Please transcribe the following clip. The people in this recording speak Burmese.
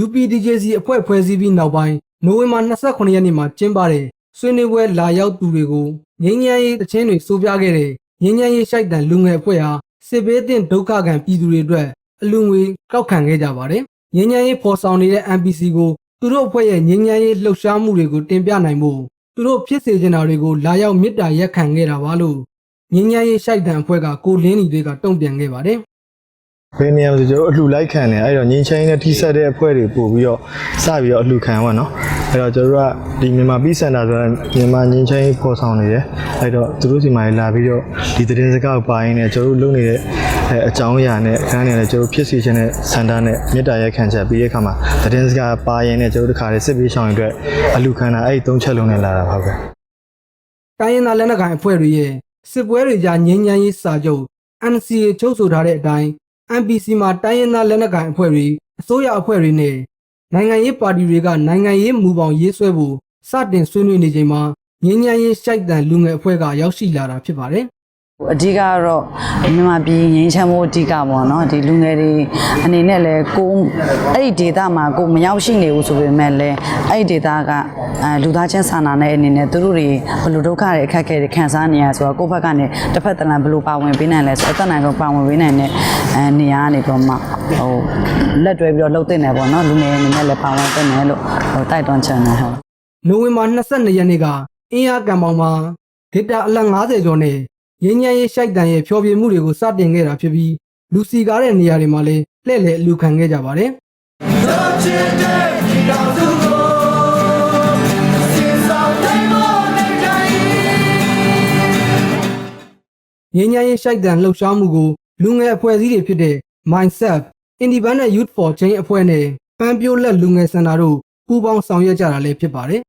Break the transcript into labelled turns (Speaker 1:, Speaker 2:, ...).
Speaker 1: UPDJC အဖွဲ့ဖွဲ့စည်းပြီးနောက်ပိုင်းနိုဝင်ဘာ29ရက်နေ့မှာကျင်းပတဲ့ဆွေးနွေးပွဲလာရောက်သူတွေကိုငင်းညမ်းရေးတခြင်းတွေစိုးပြခဲ့တဲ့ငင်းညမ်းရေးရှိုက်တန်လူငယ်အဖွဲ့ဟာစစ်ဘေးသင့်ဒုက္ခခံပြည်သူတွေအတွက်အလူငွေကောက်ခံခဲ့ကြပါတယ်။ငင်းညမ်းရေးဖော်ဆောင်နေတဲ့ NPC ကိုသူတို့အဖွဲ့ရဲ့ငင်းညမ်းရေးလှုပ်ရှားမှုတွေကိုတင်ပြနိုင်ဖို့သူတို့ဖြစ်စေချင်တာတွေကိုလာရောက်မေတ္တာရက်ခံခဲ့တာပါလို့ငင်းညမ်းရေးရှိုက်တန်အဖွဲ့ကကိုလင်းလီတွေကတုံ့ပြန်ခဲ့ပါတယ်။
Speaker 2: ဘယ်နေရာမှာဆိုကျွန်တော်တို့အလှလိုက်ခံနေအဲ့တော့ငင်းချင်းနဲ့ထိဆက်တဲ့အဖွဲ့တွေပို့ပြီးတော့စပြီးတော့အလှခံပါတော့အဲ့တော့ကျွန်တော်တို့ကဒီမြန်မာပြည်စင်တာဆိုတော့မြန်မာငင်းချင်းပေါ်ဆောင်နေတယ်အဲ့တော့သူတို့စီမှာလာပြီးတော့ဒီသတင်းစကားကိုပါရင်းနဲ့ကျွန်တော်တို့လုပ်နေတဲ့အအကြောင်းအရာနဲ့အခန်းနေနဲ့ကျွန်တော်တို့ဖြစ်စီခြင်းနဲ့စန္ဒနဲ့မေတ္တာရက်ခံချက်ပြီးတဲ့အခါမှာသတင်းစကားပါရင်းနဲ့ကျွန်တော်တို့တခါလေးစစ်ပေးဆောင်ရင်အတွက်အလှခံတာအဲ့ဒီသုံးချက်လုံးနဲ့လာတာပါပဲ
Speaker 1: တိုင်းရင်းသားလက်နက်ကိုင်အဖွဲ့တွေရဲ့စစ်ပွဲတွေကြားငြိမ်းချမ်းရေးစာချုပ် NCA ချုပ်ဆိုထားတဲ့အတိုင်း MPC မှာတိုင်းရင်းသားလက်နက်ကိုင်အဖွဲ့တွေအစိုးရအဖွဲ့တွေနဲ့နိုင်ငံရေးပါတီတွေကနိုင်ငံရေးမူပေါင်းရေးဆွဲဖို့စတင်ဆွေးနွေးနေချိန်မှာငြိမ်းချမ်းရေးရှိုက်တန်လူငယ်အဖွဲ့ကရောက်ရှိလာတာဖြစ်ပါတယ်
Speaker 3: အဓိကကတော့မြန်မာပြည်ငြိမ်းချမ်းမှုအဓိကပေါ့နော်ဒီလူငယ်တွေအနေနဲ့လည်းကိုယ်အဲ့ဒီဒေတာမှာကိုယ်မရောက်ရှိနေဘူးဆိုပေမဲ့လည်းအဲ့ဒီဒေတာကအဲလူသားချင်းစာနာတဲ့အနေနဲ့သူတို့တွေဘယ်လိုဒုက္ခတွေအခက်အခဲတွေခံစားနေရဆိုတော့ကိုယ့်ဘက်ကနေတစ်ဖက်တစ်လန်ဘယ်လိုပါဝင်ပေးနိုင်လဲဆိုတော့အသက်နိုင်ဆုံးပါဝင်ပေးနိုင်တဲ့အဲနေရာကနေပေါ့မှဟိုလက်တွဲပြီးတော့လှုပ်တင်တယ်ပေါ့နော်လူငယ်အနေနဲ့လည်းပါဝင်တင်တယ်လို့ဟိုတိုက်တွန်းချင်တယ်ဟုတ်
Speaker 1: နိုဝင်ဘာ22ရက်နေ့ကအင်းရကံပေါင်မှာဂစ်တာအလက်90ကျော်နဲ့ ငြိမ်းချမ်းရေးရှိုက်တန်ရဲ့ဖျော်ဖြေမှုတွေကိုစတင်ခဲ့တာဖြစ်ပြီးလူစီကားတဲ့နေရာတွေမှာလည်းလှည့်လည်အလူခံခဲ့ကြပါတယ်ငင်းညမ်းရေးရှိုက်တန်လှုပ်ရှားမှုကိုလူငယ်အဖွဲ့အစည်းတွေဖြစ်တဲ့ Mindset, Independent Youth for Change အဖွဲ့နဲ့ပန်းပြိုးလက်လူငယ်စင်တာတို့ပူးပေါင်းဆောင်ရွက်ကြတာလည်းဖြစ်ပါတယ်